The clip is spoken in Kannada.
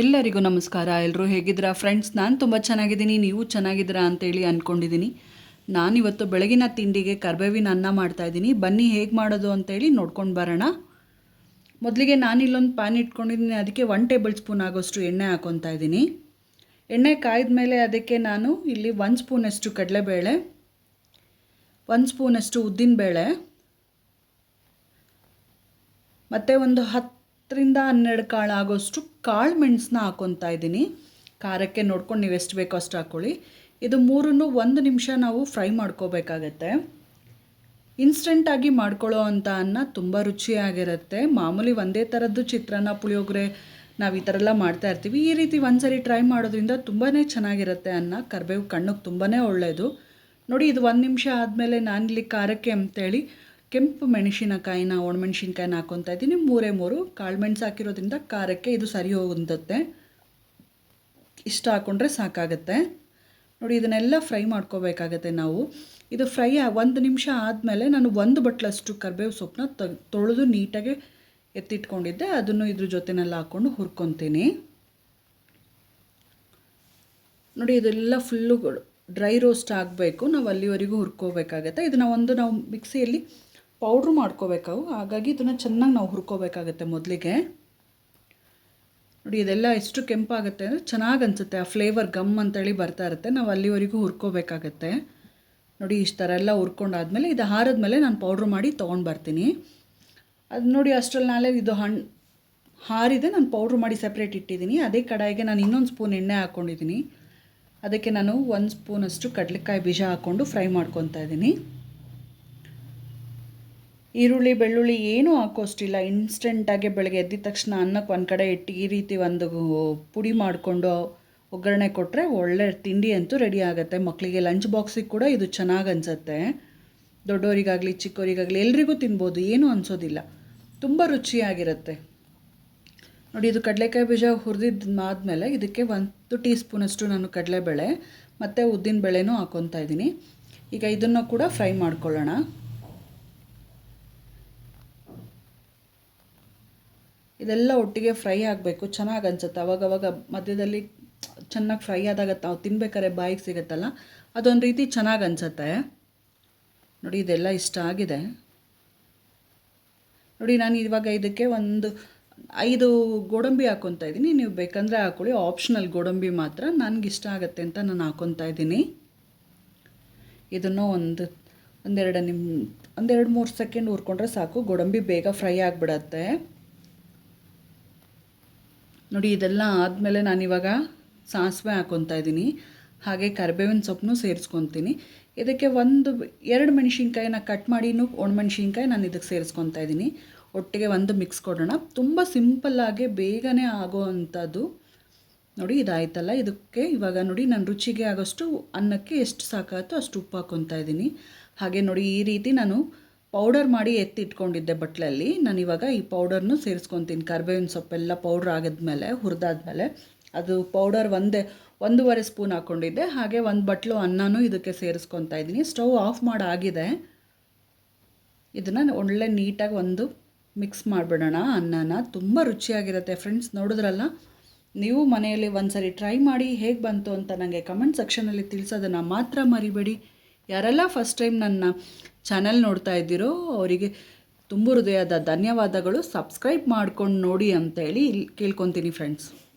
ಎಲ್ಲರಿಗೂ ನಮಸ್ಕಾರ. ಎಲ್ಲರೂ ಹೇಗಿದ್ದೀರಾ? ಫ್ರೆಂಡ್ಸ್ ನಾನು ತುಂಬ ಚೆನ್ನಾಗಿದ್ದೀನಿ. ನೀವು ಚೆನ್ನಾಗಿದ್ದೀರಾ ಅಂತೇಳಿ ಅಂದ್ಕೊಂಡಿದ್ದೀನಿ ನಾನಿವತ್ತು ಬೆಳಗಿನ ತಿಂಡಿಗೆ ಕರ್ಬೇವಿನ ಅನ್ನ ಮಾಡ್ತಾಯಿದ್ದೀನಿ ಬನ್ನಿ, ಹೇಗೆ ಮಾಡೋದು ಅಂತೇಳಿ ನೋಡ್ಕೊಂಡು ಬರೋಣ. ಮೊದಲಿಗೆ ನಾನು ಇಲ್ಲೊಂದು ಪ್ಯಾನ್ ಇಟ್ಕೊಂಡಿದ್ದೀನಿ. ಅದಕ್ಕೆ ಒನ್ ಟೇಬಲ್ ಸ್ಪೂನ್ ಆಗೋಷ್ಟು ಎಣ್ಣೆ ಹಾಕೊತಾ ಇದ್ದೀನಿ. ಎಣ್ಣೆ ಕಾಯ್ದ ಮೇಲೆ ಅದಕ್ಕೆ ನಾನು ಇಲ್ಲಿ ಒಂದು ಸ್ಪೂನಷ್ಟು ಕಡಲೆಬೇಳೆ, ಒಂದು ಸ್ಪೂನಷ್ಟು ಉದ್ದಿನಬೇಳೆ, ಮತ್ತು ಒಂದು ಹತ್ತರಿಂದ ಹನ್ನೆರಡು ಕಾಳು ಆಗೋಷ್ಟು ಕಾಳು ಮೆಣಸನ್ನ ಹಾಕೊತಾ ಇದ್ದೀನಿ. ಖಾರಕ್ಕೆ ನೋಡ್ಕೊಂಡು ನೀವು ಎಷ್ಟು ಬೇಕೋ ಅಷ್ಟು ಹಾಕ್ಕೊಳ್ಳಿ ಇದು ಮೂರನ್ನು ಒಂದು ನಿಮಿಷ ನಾವು ಫ್ರೈ ಮಾಡ್ಕೋಬೇಕಾಗತ್ತೆ. ಇನ್ಸ್ಟೆಂಟಾಗಿ ಮಾಡ್ಕೊಳ್ಳೋ ಅಂತ ಅನ್ನ ತುಂಬ ರುಚಿಯಾಗಿರುತ್ತೆ. ಮಾಮೂಲಿ ಒಂದೇ ಥರದ್ದು ಚಿತ್ರಾನ್ನ, ಪುಳಿಯೋಗರೆ ನಾವು ಈ ಥರ ಎಲ್ಲ ಮಾಡ್ತಾ ಇರ್ತೀವಿ. ಈ ರೀತಿ ಒಂದ್ಸರಿ ಟ್ರೈ ಮಾಡೋದ್ರಿಂದ ತುಂಬಾ ಚೆನ್ನಾಗಿರುತ್ತೆ ಅನ್ನ. ಕರಿಬೇವು ಕಣ್ಣಿಗೆ ತುಂಬಾ ಒಳ್ಳೆಯದು ನೋಡಿ, ಇದು ಒಂದು ನಿಮಿಷ ಆದಮೇಲೆ ನಾನಿಲ್ಲಿ ಖಾರಕ್ಕೆ ಅಂತೇಳಿ ಕೆಂಪು ಮೆಣಸಿನಕಾಯಿನ ಒಣಮೆಣಸಿನ್ಕಾಯಿನ ಹಾಕ್ಕೊತಾ ಇದ್ದೀನಿ. ಮೂರೇ ಮೂರು. ಕಾಳು ಮೆಣಸು ಹಾಕಿರೋದ್ರಿಂದ ಖಾರಕ್ಕೆ ಇದು ಸರಿ ಹೋಗುತ್ತೆ ಇಷ್ಟ ಹಾಕ್ಕೊಂಡ್ರೆ ಸಾಕಾಗುತ್ತೆ. ನೋಡಿ, ಇದನ್ನೆಲ್ಲ ಫ್ರೈ ಮಾಡ್ಕೋಬೇಕಾಗತ್ತೆ ನಾವು. ಇದು ಫ್ರೈ ಒಂದು ನಿಮಿಷ ಆದಮೇಲೆ ನಾನು ಒಂದು ಬಟ್ಲಷ್ಟು ಕರಿಬೇವು ಸೊಪ್ಪನ್ನ ತ, ತೊಳೆದು ನೀಟಾಗಿ ಎತ್ತಿಟ್ಕೊಂಡಿದ್ದೆ. ಅದನ್ನು ಇದ್ರ ಜೊತೆನೆಲ್ಲ ಹಾಕ್ಕೊಂಡು ಹುರ್ಕೊತೀನಿ. ನೋಡಿ, ಇದೆಲ್ಲ ಫುಲ್ಲು ಡ್ರೈ ರೋಸ್ಟ್ ಆಗಬೇಕು. ನಾವು ಅಲ್ಲಿವರೆಗೂ ಹುರ್ಕೋಬೇಕಾಗತ್ತೆ. ಇದನ್ನ ಒಂದು ನಾವು ಮಿಕ್ಸಿಯಲ್ಲಿ ಪೌಡ್ರ್ ಮಾಡ್ಕೋಬೇಕು ಹಾಗಾಗಿ ಇದನ್ನು ಚೆನ್ನಾಗಿ ನಾವು ಹುರ್ಕೋಬೇಕಾಗತ್ತೆ ಮೊದಲಿಗೆ. ನೋಡಿ, ಇದೆಲ್ಲ ಎಷ್ಟು ಕೆಂಪಾಗುತ್ತೆ ಅಂದರೆ ಚೆನ್ನಾಗಿ ಅನಿಸುತ್ತೆ. ಆ ಫ್ಲೇವರ್ ಗಮ್ ಅಂತೇಳಿ ಬರ್ತಾ ಇರುತ್ತೆ. ನಾವು ಅಲ್ಲಿವರೆಗೂ ಹುರ್ಕೋಬೇಕಾಗತ್ತೆ. ನೋಡಿ, ಇಷ್ಟು ಥರ ಎಲ್ಲ ಹುರ್ಕೊಂಡಾದ್ಮೇಲೆ ಇದು ಹಾರದ್ಮೇಲೆ ನಾನು ಪೌಡ್ರ್ ಮಾಡಿ ತೊಗೊಂಡು ಬರ್ತೀನಿ. ಅದು ನೋಡಿ, ಅಷ್ಟರಲ್ಲಿ ನಾಳೆ ಇದು ಹಣ್ಣು ಹಾರಿದೆ. ನಾನು ಪೌಡ್ರ್ ಮಾಡಿ ಸಪ್ರೇಟ್ ಇಟ್ಟಿದ್ದೀನಿ ಅದೇ ಕಡಾಯಿಗೆ ನಾನು ಇನ್ನೊಂದು ಸ್ಪೂನ್ ಎಣ್ಣೆ ಹಾಕ್ಕೊಂಡಿದ್ದೀನಿ ಅದಕ್ಕೆ ನಾನು ಒಂದು ಸ್ಪೂನಷ್ಟು ಕಡಲೆಕಾಯಿ ಬೀಜ ಹಾಕ್ಕೊಂಡು ಫ್ರೈ ಮಾಡ್ಕೊತಾ ಇದ್ದೀನಿ ಈರುಳ್ಳಿ, ಬೆಳ್ಳುಳ್ಳಿ ಏನೂ ಹಾಕೋಷ್ಟಿಲ್ಲ. ಇನ್ಸ್ಟೆಂಟಾಗಿ ಬೆಳಗ್ಗೆ ಎದ್ದಿದ ತಕ್ಷಣ ಅನ್ನಕ್ಕೆ ಒಂದು ಕಡೆ ಇಟ್ಟು ಈ ರೀತಿ ಒಂದು ಪುಡಿ ಮಾಡಿಕೊಂಡು ಒಗ್ಗರಣೆ ಕೊಟ್ಟರೆ ಒಳ್ಳೆ ತಿಂಡಿ ಅಂತೂ ರೆಡಿ ಆಗುತ್ತೆ. ಮಕ್ಕಳಿಗೆ ಲಂಚ್ ಬಾಕ್ಸಿಗೆ ಕೂಡ ಇದು ಚೆನ್ನಾಗಿ ಅನಿಸುತ್ತೆ. ದೊಡ್ಡವರಿಗಾಗಲಿ ಚಿಕ್ಕವರಿಗಾಗಲಿ ಎಲ್ರಿಗೂ ತಿನ್ಬೋದು. ಏನೂ ಅನಿಸೋದಿಲ್ಲ. ತುಂಬ ರುಚಿಯಾಗಿರುತ್ತೆ. ನೋಡಿ, ಇದು ಕಡಲೆಕಾಯಿ ಬೀಜ ಹುರಿದಿದ್ದು ಆದಮೇಲೆ ಇದಕ್ಕೆ ಒಂದು ಟೀ ಸ್ಪೂನಷ್ಟು ನಾನು ಕಡಲೆಬೇಳೆ ಮತ್ತು ಉದ್ದಿನ ಬೇಳೆನೂ ಹಾಕ್ಕೊತಾ ಇದ್ದೀನಿ. ಈಗ ಇದನ್ನು ಕೂಡ ಫ್ರೈ ಮಾಡ್ಕೊಳ್ಳೋಣ. ಇದೆಲ್ಲ ಒಟ್ಟಿಗೆ ಫ್ರೈ ಆಗಬೇಕು. ಚೆನ್ನಾಗಿ ಅನ್ಸುತ್ತೆ. ಅವಾಗವಾಗ ಮಧ್ಯದಲ್ಲಿ ಚೆನ್ನಾಗಿ ಫ್ರೈ ಆದಾಗ ನಾವು ತಿನ್ಬೇಕಾದ್ರೆ ಬಾಯಿಗೆ ಸಿಗುತ್ತಲ್ಲ? ಅದೊಂದು ರೀತಿ ಚೆನ್ನಾಗಿ ಅನಿಸುತ್ತೆ. ನೋಡಿ, ಇದೆಲ್ಲ ಇಷ್ಟ ಆಗಿದೆ. ನೋಡಿ, ನಾನು ಇವಾಗ ಇದಕ್ಕೆ ಒಂದು ಐದು ಗೋಡಂಬಿ ಹಾಕ್ಕೊತಾ ಇದ್ದೀನಿ ನೀವು ಬೇಕಂದರೆ ಹಾಕೊಳ್ಳಿ. ಆಪ್ಷನಲ್ ಗೋಡಂಬಿ ಮಾತ್ರ ನನಗೆ ಇಷ್ಟ ಆಗುತ್ತೆ ಅಂತ ನಾನು ಹಾಕ್ಕೊತಾ ಇದ್ದೀನಿ ಇದನ್ನು ಒಂದು, ಒಂದೆರಡು ನಿಮ್ಮ ಒಂದೆರಡು ಮೂರು ಸೆಕೆಂಡ್ ಹುರ್ಕೊಂಡ್ರೆ ಸಾಕು. ಗೋಡಂಬಿ ಬೇಗ ಫ್ರೈ ಆಗಿಬಿಡತ್ತೆ. ನೋಡಿ, ಇದೆಲ್ಲ ಆದಮೇಲೆ ನಾನಿವಾಗ ಸಾಸಿವೆ ಹಾಕ್ಕೊತಾ ಇದ್ದೀನಿ. ಹಾಗೆ ಕರಿಬೇವಿನ ಸೊಪ್ಪನ್ನು ಸೇರಿಸ್ಕೊತೀನಿ. ಇದಕ್ಕೆ ಒಂದು ಎರಡು ಮೆಣಸಿನ್ಕಾಯಿನ ಕಟ್ ಮಾಡಿನೂ ಒಣಮೆಣ್ಸಿನ್ಕಾಯಿ ನಾನು ಇದಕ್ಕೆ ಸೇರಿಸ್ಕೊತಾ ಇದ್ದೀನಿ. ಒಟ್ಟಿಗೆ ಒಂದು ಮಿಕ್ಸ್ ಕೊಡೋಣ. ತುಂಬ ಸಿಂಪಲ್ಲಾಗಿ ಬೇಗನೆ ಆಗೋ ಅಂಥದ್ದು ನೋಡಿ, ಇದಾಯ್ತಲ್ಲ. ಇದಕ್ಕೆ ಇವಾಗ ನೋಡಿ, ನಾನು ರುಚಿಗೆ ಆಗೋಷ್ಟು ಅನ್ನಕ್ಕೆ ಎಷ್ಟು ಸಾಕಾಗುತ್ತೋ ಅಷ್ಟು ಉಪ್ಪು ಹಾಕ್ಕೊತಾ ಇದ್ದೀನಿ. ಹಾಗೆ ನೋಡಿ, ಈ ರೀತಿ ನಾನು ಪೌಡರ್ ಮಾಡಿ ಎತ್ತಿಟ್ಕೊಂಡಿದ್ದೆ ಬಟ್ಲಲ್ಲಿ. ನಾನು ಇವಾಗ ಈ ಪೌಡರ್ನು ಸೇರಿಸ್ಕೊತೀನಿ. ಕರ್ಬೇವಿನ ಸೊಪ್ಪೆಲ್ಲ ಪೌಡ್ರ್ ಆಗಿದ್ಮೇಲೆ, ಹುರಿದಾದ್ಮೇಲೆ. ಅದು ಪೌಡರ್ ಒಂದೇ, ಒಂದೂವರೆ ಸ್ಪೂನ್ ಹಾಕ್ಕೊಂಡಿದ್ದೆ ಹಾಗೆ ಒಂದು ಬಟ್ಲು ಅನ್ನನೂ ಇದಕ್ಕೆ ಸೇರಿಸ್ಕೊತಾ ಇದ್ದೀನಿ. ಸ್ಟವ್ ಆಫ್ ಮಾಡಾಗಿದೆ. ಇದನ್ನು ಒಳ್ಳೆ ನೀಟಾಗಿ ಒಂದು ಮಿಕ್ಸ್ ಮಾಡಿಬಿಡೋಣ ಅನ್ನನ. ತುಂಬ ರುಚಿಯಾಗಿರುತ್ತೆ ಫ್ರೆಂಡ್ಸ್, ನೋಡಿದ್ರಲ್ಲ? ನೀವು ಮನೆಯಲ್ಲಿ ಒಂದ್ಸರಿ ಟ್ರೈ ಮಾಡಿ ಹೇಗೆ ಬಂತು ಅಂತ ನನಗೆ ಕಮೆಂಟ್ ಸೆಕ್ಷನಲ್ಲಿ ತಿಳಿಸೋದನ್ನು ಮಾತ್ರ ಮರಿಬೇಡಿ. ಯಾರೆಲ್ಲ ಫಸ್ಟ್ ಟೈಮ್ ನನ್ನ ಚಾನಲ್ ನೋಡ್ತಾ ಇದ್ದೀರೋ ಅವರಿಗೆ ತುಂಬ ಹೃದಯದ ಧನ್ಯವಾದಗಳು. ಸಬ್ಸ್ಕ್ರೈಬ್ ಮಾಡ್ಕೊಂಡು ನೋಡಿ ಅಂತೇಳಿ ಇಲ್ಲಿ ಕೇಳ್ಕೊತೀನಿ ಫ್ರೆಂಡ್ಸ್